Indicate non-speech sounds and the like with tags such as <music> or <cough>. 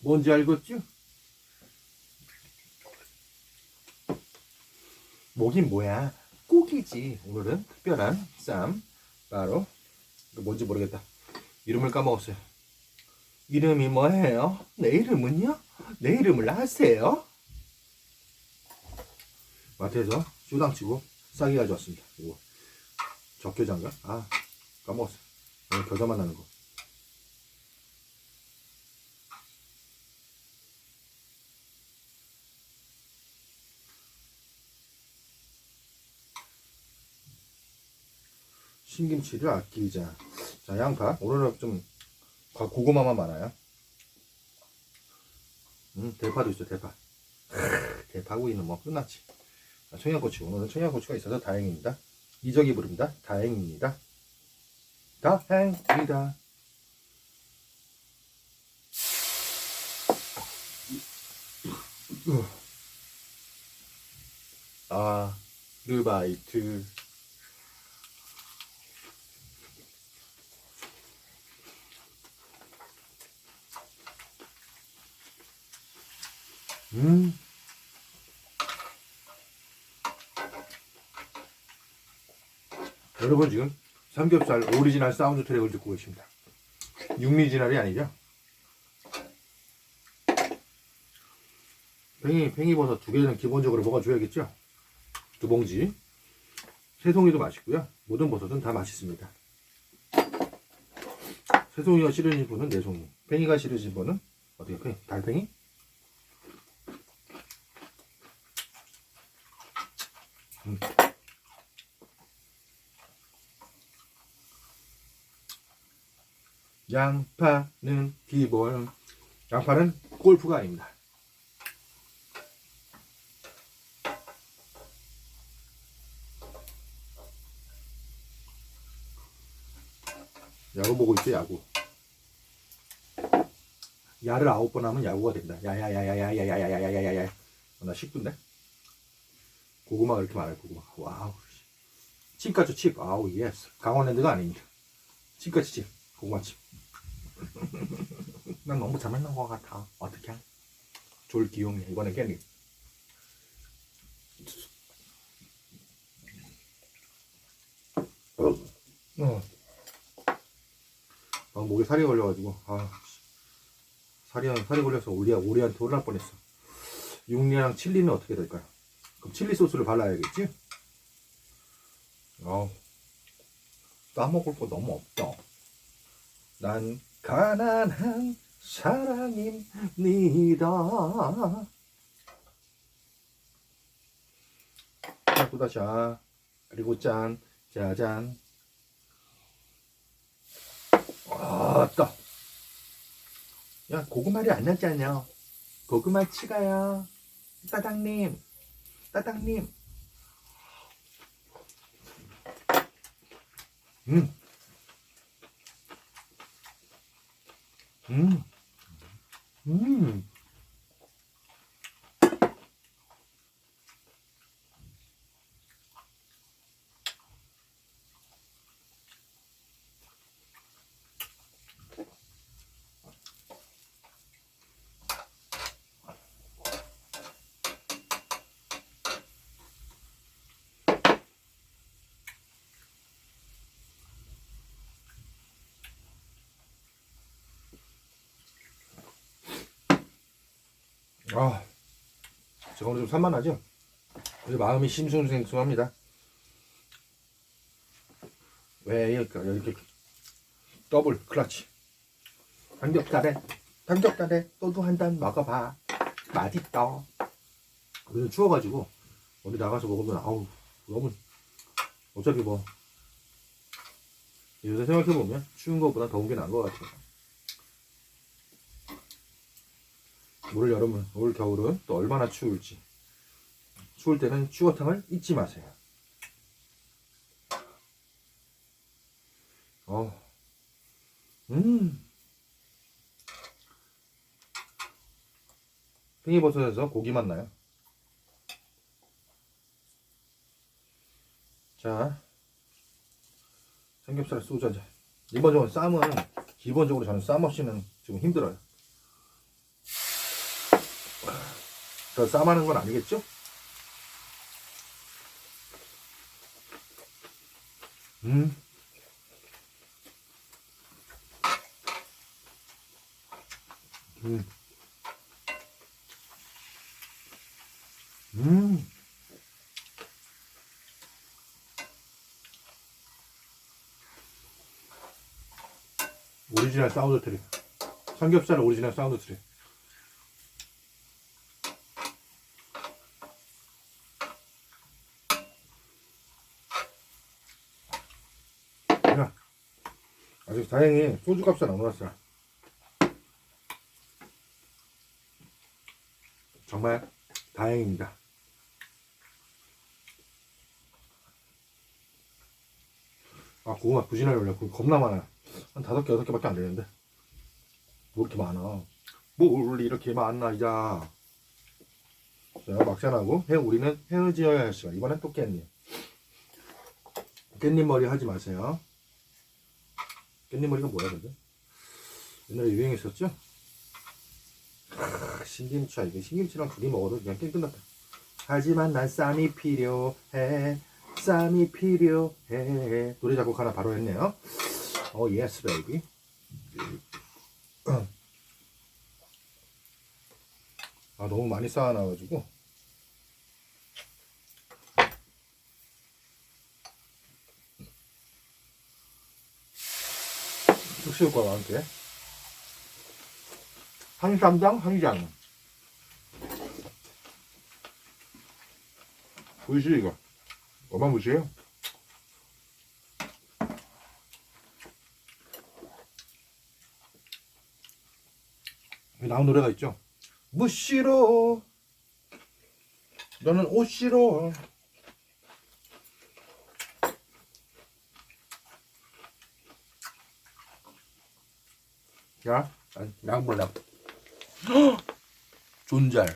뭔지 알겠죠? 목이 뭐야? 꼭이지. 오늘은 특별한 쌈. 바로, 뭔지 모르겠다. 이름을 까먹었어요. 이름이 뭐예요? 내 이름은요? 내 이름을 아세요? 마트에서 쇼당 치고 싸게 가져왔습니다. 이거 적교장가? 아 까먹었어. 오늘 겨자만 나는 거. 신김치를 아끼자. 자 양파 오늘은 좀 과- 고구마만 많아요. 음 대파도 있어 대파. 대파구이는 뭐 끝났지. 아, 청양고추 오늘은 청양고추가 있어서 다행입니다. 이적이 부릅니다. 다행입니다. 다행입니다. 아 르바이트 음 여러분 지금 삼겹살 오리지널 사운드 트랙을 듣고 계십니다. 육리지널이 아니죠? 팽이, 팽이버섯 두 개는 기본적으로 먹어줘야겠죠? 두 봉지. 새송이도 맛있고요. 모든 버섯은 다 맛있습니다. 새송이가 싫으신 분은 내송이. 팽이가 싫으신 분은 어떻게 팽이? 달팽이? 양파는 기본. 양파는 골프가 아닙니다. 야구 보고 있죠, 야구. 야를 아홉 번 하면 야구가 된다. 야야야야야야야야야야야야. 나 10분데? 고구마가 이렇게 많아요, 고구마. 와우. 칩같죠, 칩. 아우, 예스. 강원랜드가 아닙니다. 칩같이 칩. 고구마칩. <laughs> 난 너무 잘 맞는 것 같아. 어떡해? 졸 귀엽네. 이번에 깻잎. 어. 아, 목에 살이 걸려가지고, 아, 살이, 살이 걸려서 오리, 오리한테 혼날 뻔했어. 육리랑 칠리는 어떻게 될까요? 그럼 칠리 소스를 발라야겠지? 어, 따먹을 거 너무 없다. 난 가난한 사랑입니다. 꾸다샤 그리고 짠 짜잔 아따 야 고구마를 안 났잖아 고구마 치가요 따당님 tatangnim. Hmm. Hmm. Hmm. 아, 제가 오늘 좀 산만하죠? 그래서 마음이 심숭생숭합니다. 왜 이렇게, 이렇게 더블 클러치. 삼겹살에, 삼겹살에 또도 한잔 먹어봐. 맛있다. 요즘 추워가지고, 어디 나가서 먹으면, 아우, 너무, 어차피 뭐, 요새 생각해보면, 추운 것보다 더운 게 나은 것 같아요. 올 여름은, 올 겨울은 또 얼마나 추울지. 추울 때는 추어탕을 잊지 마세요. 어, 음. 팽이버섯에서 고기 맛 나요. 자, 삼겹살 소주 한 잔. 이번 적은 쌈은 기본적으로 저는 쌈 없이는 좀 힘들어요. 더 싸마는 건 아니겠죠? 음. 음. 음. 오리지널 사운드 트랙. 삼겹살 오리지널 사운드 트랙. 야, 아직 다행히 소주 값은 안 올랐어. 정말 다행입니다. 아, 고구마 부진하게 올려. 겁나 많아. 한 다섯 개, 여섯 개밖에 안 되는데. 뭐 이렇게 많아. 뭘 이렇게 많나, 이자. 자, 막산하고, 해, 우리는 헤어지어야 할 시간. 이번엔 또 깻잎. 깻잎 머리 하지 마세요. 깻잎 머리가 뭐야, 근데? 옛날에 유행했었죠? 아, 신김치야. 이게 신김치랑 둘이 먹어도 그냥 게임 끝났다. 하지만 난 쌈이 필요해. 쌈이 필요해. 노래 작곡 하나 바로 했네요. 어, 예스, 베이비. 아, 너무 많이 쌓아놔가지고. 쑥새우과와 함께. 한 쌈장, 한 장. 보이시, 이거? 어마무시해요. 여기 나온 노래가 있죠. 무시로 너는 오시로 야, 양 몰라. <gasps> 존잘.